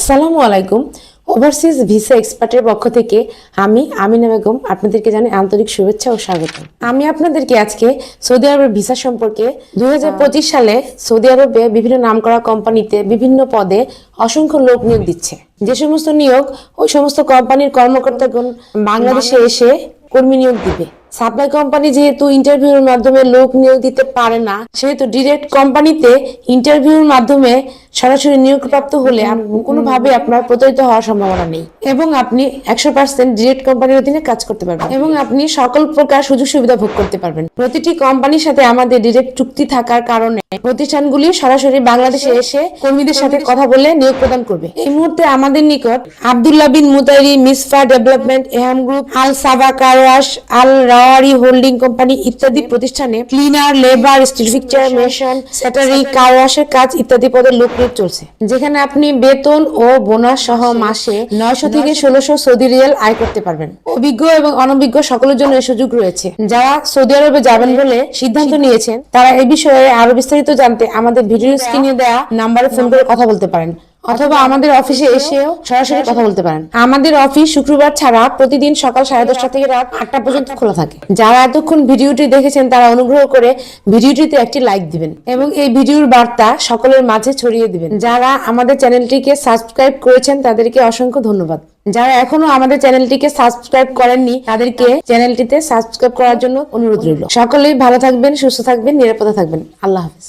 আসসালামু আলাইকুম। Overseas visa এক্সপার্টের পক্ষ থেকে আমি আমিনা বেগম আপনাদেরকে জানাই আন্তরিক শুভেচ্ছা ও স্বাগত। আমি আপনাদেরকে আজকে সৌদি আরবের ভিসা সম্পর্কে দুই হাজার পঁচিশ সালে সৌদি আরবে বিভিন্ন নামকরা কোম্পানিতে বিভিন্ন পদে অসংখ্য লোক নিয়োগ দিচ্ছে। যে সমস্ত নিয়োগ ওই সমস্ত কোম্পানির কর্মকর্তাগণ বাংলাদেশে এসে কর্মী নিয়োগ দিবে। সাপ্লাই কোম্পানি যেহেতু ইন্টারভিউর মাধ্যমে লোক নিয়োগ দিতে পারে না, সেহেতু ডিরেক্ট কোম্পানিতে ইন্টারভিউর মাধ্যমে সরাসরি নিয়োগপ্রাপ্ত হলে কোনোভাবে আপনার প্রতারিত হওয়ার সম্ভাবনা নেই। এবং আপনি একশো পার্সেন্ট ডিরেক্ট কোম্পানির অধীনে কাজ করতে পারবেন। এবং আপনি সকল প্রকার সুযোগ সুবিধা ভোগ করতে পারবেন। প্রতিটি কোম্পানির সাথে আমাদের ডিরেক্ট চুক্তি থাকার কারণে প্রতিষ্ঠানগুলি সরাসরি বাংলাদেশে এসে কর্মীদের সাথে কথা বলে নিয়োগ প্রদান করবে। এই মুহূর্তে আমাদের নিকট Abdullah bin Mutairi Misfa development Eham group, Al Saba carwash, Al Rawari holding company ইত্যাদি প্রতিষ্ঠানে ক্লিনার লেবার স্ট্রিকচার মেশন স্যাটারি কারওয়াশের কাজ ইত্যাদি পদে লোক নিয়োগ চলছে। যেখানে আপনি বেতন ও বোনাস সহ মাসে নয়শো থেকে ষোলোশো সৌদি রিয়াল আয় করতে পারবেন। অভিজ্ঞ এবং অনভিজ্ঞ সকলের জন্য এই সুযোগ রয়েছে। যারা সৌদি আরবে যাবেন বলে সিদ্ধান্ত নিয়েছেন তারা এই বিষয়ে আরও বিস্তারিত জানতে আমাদের ভিডিও স্ক্রিনে দেওয়া নাম্বারে ফোন করে কথা বলতে পারেন। অথবা আমাদের অফিসে এসেও সরাসরি কথা বলতে পারেন। আমাদের অফিস শুক্রবার ছাড়া প্রতিদিন সকাল সাড়ে দশটা থেকে রাত আটটা পর্যন্ত খোলা থাকে। যারা এতক্ষণ ভিডিওটি দেখেছেন তারা অনুগ্রহ করে ভিডিওটিতে একটি লাইক দিবেন এবং এই ভিডিওর বার্তা সকলের মাঝে ছড়িয়ে দিবেন। যারা আমাদের চ্যানেলটিকে সাবস্ক্রাইব করেছেন তাদেরকে অসংখ্য ধন্যবাদ। যারা এখনও আমাদের চ্যানেলটিকে সাবস্ক্রাইব করেননি তাদেরকে চ্যানেলটিতে সাবস্ক্রাইব করার জন্য অনুরোধ রইল। সকলেই ভালো থাকবেন সুস্থ থাকবেন নিরাপদে থাকবেন। আল্লাহ হাফিজ।